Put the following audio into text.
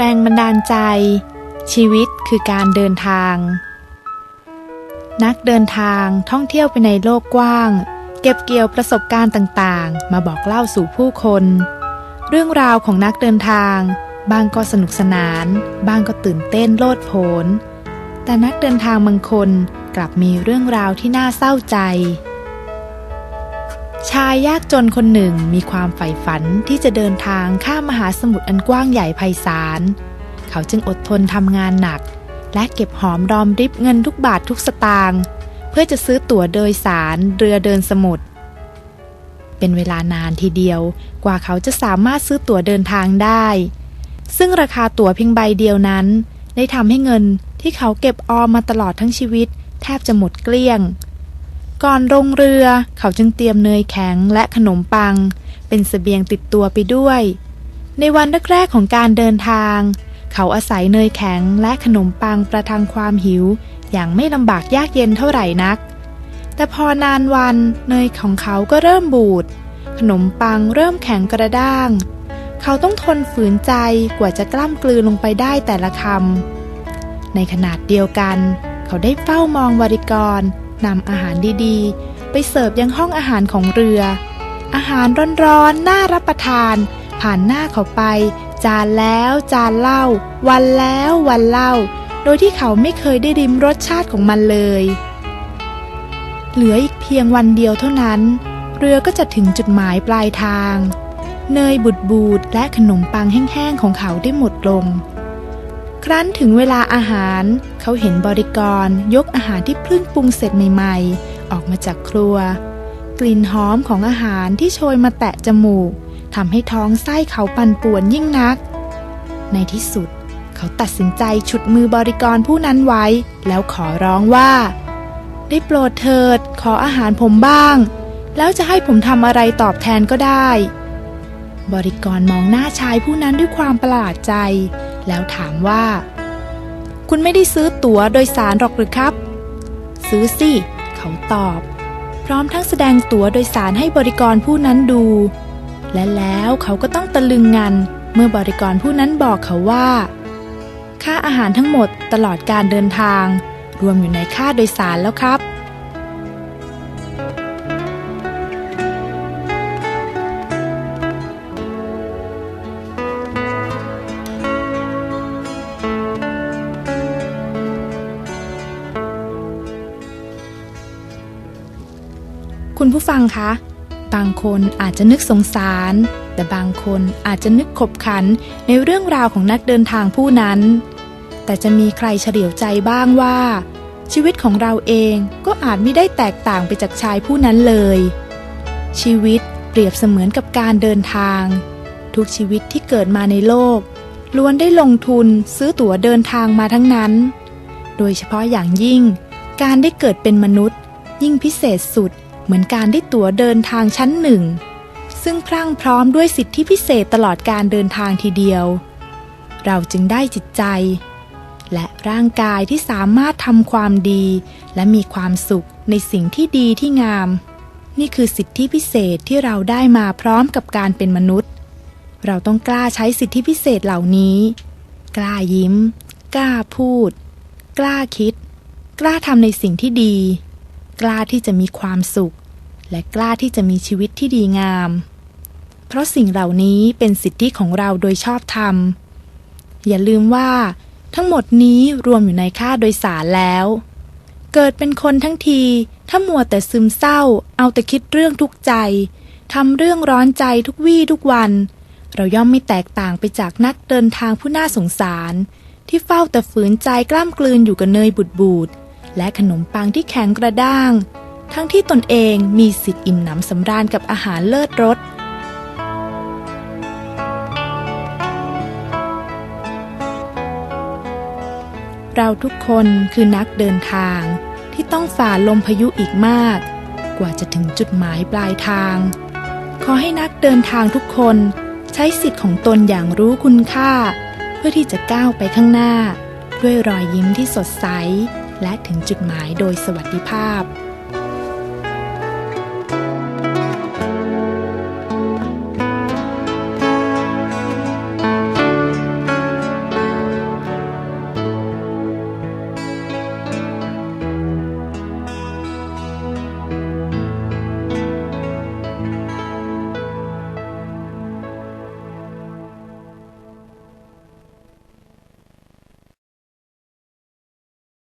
แรงบันดาลใจ ชีวิตคือการเดินทาง นักเดินทางท่องเที่ยวไปในโลกกว้าง เก็บเกี่ยวประสบการณ์ต่างๆ มาบอกเล่าสู่ผู้คน เรื่องราวของนักเดินทาง บางก็สนุกสนาน บางก็ตื่นเต้นโลดโผนแต่นักเดินทางบางคนกลับมีเรื่องราวที่น่าเศร้าใจ ชายยากจนคนหนึ่งมีความใฝ่ฝันที่จะเดินทางข้ามมหาสมุทรอันกว้างใหญ่ไพศาล เขาจึงอดทนทำงานหนัก และเก็บหอมรอมริบเงินทุกบาททุกสตางค์เพื่อจะซื้อตั๋วโดยสารเรือเดินสมุทร เป็นเวลานานทีเดียวกว่าเขาจะสามารถซื้อตั๋วเดินทางได้ ซึ่งราคาตั๋วเพียงใบเดียวนั้น ได้ทำให้เงินที่เขาเก็บออมมาตลอดทั้งชีวิต แทบจะหมดเกลี้ยง ก่อนลงเรือเขาจึงเตรียมเนยแข็งและขนมปัง เป็นเสบียงติดตัวไปด้วย ในวันแรกๆของการเดินทาง เขาอาศัยเนยแข็งและขนมปังประทังความหิว อย่างไม่ลำบากยากเย็นเท่าไหร่นัก แต่พอนานวันเนยของเขาก็เริ่มบูด ขนมปังเริ่มแข็งกระด้าง เขาต้องทนฝืนใจกว่าจะกล้ำกลืนลงไปได้แต่ละคำในขนาดเดียวกัน เขาได้เฝ้ามองบริกร นำอาหารดีๆ ไปเสิร์ฟยังห้องอาหารของเรือ อาหารร้อนๆ น่ารับประทาน ผ่านหน้าเขาไป จานแล้วจานเล่า วันแล้ววันเล่า โดยที่เขาไม่เคยได้ริมรสชาติของมันเลย เหลืออีกเพียงวันเดียวเท่านั้น เรือก็จะถึงจุดหมายปลายทาง เนยบุดบูดและขนมปังแห้งๆของเขาได้หมดลง ครั้นถึงเวลาอาหาร เขาเห็นบริกรยกอาหารที่เพิ่งปรุงเสร็จใหม่ๆ ออกมาจากครัว กลิ่นหอมของอาหารที่โชยมาแตะจมูกทำให้ท้องไส้เขาปั่นป่วนยิ่งนัก ในที่สุด เขาตัดสินใจฉุดมือบริกรผู้นั้นไว้ แล้วขอร้องว่า ได้โปรดเถิด ขออาหารผมบ้าง แล้วจะให้ผมทำอะไรตอบแทนก็ได้ บริกรมองหน้าชายผู้นั้นด้วยความประหลาดใจ แล้วถามว่า คุณไม่ได้ซื้อตั๋วโดยสารหรอกหรือครับ ซื้อสิ เขาตอบ พร้อมทั้งแสดงตั๋วโดยสารให้บริกรผู้นั้นดู และแล้วเขาก็ต้องตะลึงงัน เมื่อบริกรผู้นั้นบอกเขาว่า ค่าอาหารทั้งหมดตลอดการเดินทาง รวมอยู่ในค่าโดยสารแล้วครับ คุณผู้ฟังคะ บางคนอาจจะนึกสงสาร แต่บางคนอาจจะนึกขบขันในเรื่องราวของนักเดินทางผู้นั้น แต่จะมีใครเฉลียวใจบ้างว่า ชีวิตของเราเองก็อาจไม่ได้แตกต่างไปจากชายผู้นั้นเลย ชีวิตเปรียบเสมือนกับการเดินทาง ทุกชีวิตที่เกิดมาในโลกล้วนได้ลงทุนซื้อตั๋วเดินทางมาทั้งนั้น โดยเฉพาะอย่างยิ่ง การได้เกิดเป็นมนุษย์ ยิ่งพิเศษสุด เหมือนการได้ตั๋วเดินทางชั้นหนึ่ง ซึ่งพรั่งพร้อมด้วยสิทธิพิเศษตลอดการเดินทางทีเดียว เราจึงได้จิตใจ และร่างกายที่สามารถทำความดี และมีความสุขในสิ่งที่ดีที่งาม นี่คือสิทธิพิเศษที่เราได้มาพร้อมกับการเป็นมนุษย์ เราต้องกล้าใช้สิทธิพิเศษเหล่านี้ กล้ายิ้ม กล้าพูด กล้าคิด กล้าทำในสิ่งที่ดี กล้าที่จะมีความสุข และกล้าที่จะมีชีวิตที่ดีงาม เพราะสิ่งเหล่านี้เป็นสิทธิของเราโดยชอบธรรม อย่าลืมว่า ทั้งหมดนี้รวมอยู่ในค่าโดยสารแล้ว เกิดเป็นคนทั้งที ถ้ามัวแต่ซึมเศร้า เอาแต่คิดเรื่องทุกใจทำเรื่องร้อนใจทุกวี่ทุกวัน เราย่อมไม่แตกต่างไปจากนักเดินทางผู้น่าสงสาร ที่เฝ้าแต่ฝืนใจกล้ามกลืนอยู่กับเนยบูดๆและขนมปังที่แข็งกระด้าง ทั้งที่ตนเองมีสิทธิ์อิ่มหนำสำราญกับอาหารเลิศรสเราทุกคนคือนักเดินทางที่ต้องฝ่าลมพายุอีกมาก กว่าจะถึงจุดหมายปลายทาง ขอให้นักเดินทางทุกคนใช้สิทธิ์ของตนอย่างรู้คุณค่า เพื่อที่จะก้าวไปข้างหน้า ด้วยรอยยิ้มที่สดใส และถึงจุดหมายโดยสวัสดิภาพ